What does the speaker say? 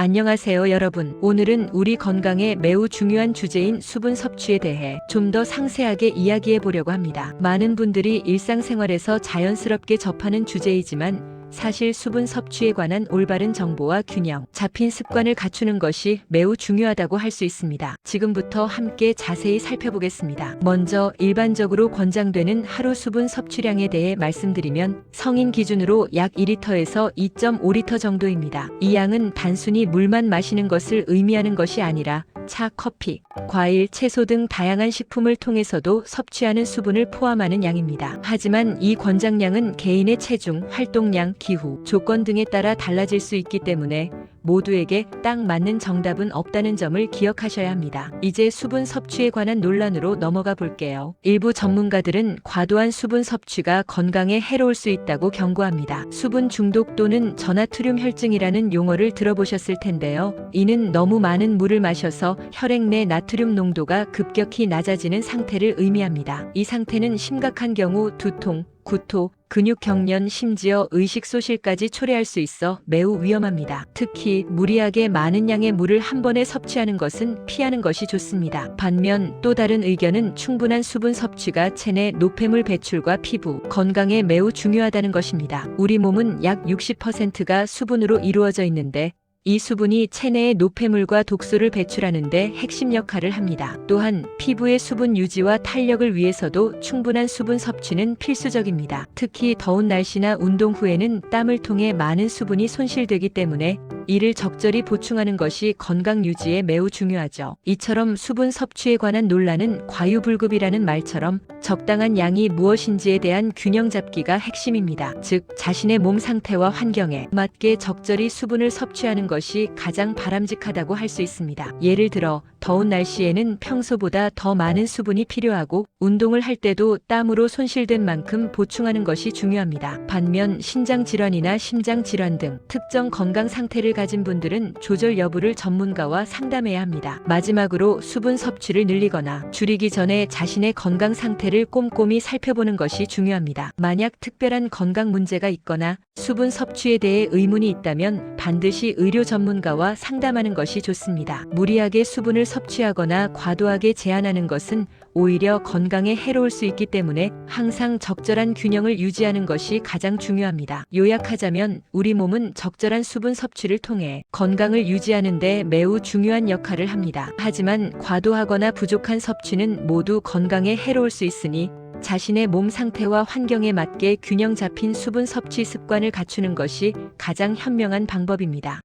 안녕하세요 여러분. 오늘은 우리 건강에 매우 중요한 주제인 수분 섭취에 대해 좀 더 상세하게 이야기해 보려고 합니다. 많은 분들이 일상생활에서 자연스럽게 접하는 주제이지만 사실 수분 섭취에 관한 올바른 정보와 균형, 잡힌 습관을 갖추는 것이 매우 중요하다고 할 수 있습니다. 지금부터 함께 자세히 살펴보겠습니다. 먼저 일반적으로 권장되는 하루 수분 섭취량에 대해 말씀드리면 성인 기준으로 약 2리터에서 2.5리터 정도입니다. 이 양은 단순히 물만 마시는 것을 의미하는 것이 아니라 차, 커피, 과일, 채소 등 다양한 식품을 통해서도 섭취하는 수분을 포함하는 양입니다. 하지만 이 권장량은 개인의 체중, 활동량, 기후, 조건 등에 따라 달라질 수 있기 때문에 모두에게 딱 맞는 정답은 없다는 점을 기억하셔야 합니다. 이제 수분 섭취에 관한 논란으로 넘어가 볼게요. 일부 전문가들은 과도한 수분 섭취가 건강에 해로울 수 있다고 경고합니다. 수분 중독 또는 전하투륨 혈증이라는 용어를 들어보셨을 텐데요. 이는 너무 많은 물을 마셔서 혈액 내 나트륨 농도가 급격히 낮아지는 상태를 의미합니다. 이 상태는 심각한 경우 두통, 구토, 근육 경련, 심지어 의식 소실까지 초래할 수 있어 매우 위험합니다. 특히 무리하게 많은 양의 물을 한 번에 섭취하는 것은 피하는 것이 좋습니다. 반면 또 다른 의견은 충분한 수분 섭취가 체내 노폐물 배출과 피부 건강에 매우 중요하다는 것입니다. 우리 몸은 약 60%가 수분으로 이루어져 있는데 이 수분이 체내의 노폐물과 독소를 배출하는 데 핵심 역할을 합니다. 또한 피부의 수분 유지와 탄력을 위해서도 충분한 수분 섭취는 필수적입니다. 특히 더운 날씨나 운동 후에는 땀을 통해 많은 수분이 손실되기 때문에 이를 적절히 보충하는 것이 건강 유지에 매우 중요하죠. 이처럼 수분 섭취에 관한 논란은 과유불급이라는 말처럼 적당한 양이 무엇인지에 대한 균형 잡기가 핵심입니다. 즉, 자신의 몸 상태와 환경에 맞게 적절히 수분을 섭취하는 것이 가장 바람직하다고 할 수 있습니다. 예를 들어, 더운 날씨에는 평소보다 더 많은 수분이 필요하고 운동을 할 때도 땀으로 손실된 만큼 보충하는 것이 중요합니다. 반면 신장 질환이나 심장 질환 등 특정 건강 상태를 가진 분들은 조절 여부를 전문가와 상담해야 합니다. 마지막으로 수분 섭취를 늘리거나 줄이기 전에 자신의 건강 상태를 꼼꼼히 살펴보는 것이 중요합니다. 만약 특별한 건강 문제가 있거나 수분 섭취에 대해 의문이 있다면 반드시 의료 전문가와 상담하는 것이 좋습니다. 무리하게 수분을 섭취하거나 과도하게 제한하는 것은 오히려 건강에 해로울 수 있기 때문에 항상 적절한 균형을 유지하는 것이 가장 중요합니다. 요약하자면 우리 몸은 적절한 수분 섭취를 통해 건강을 유지하는 데 매우 중요한 역할을 합니다. 하지만 과도하거나 부족한 섭취는 모두 건강에 해로울 수 있으니 자신의 몸 상태와 환경에 맞게 균형 잡힌 수분 섭취 습관을 갖추는 것이 가장 현명한 방법입니다.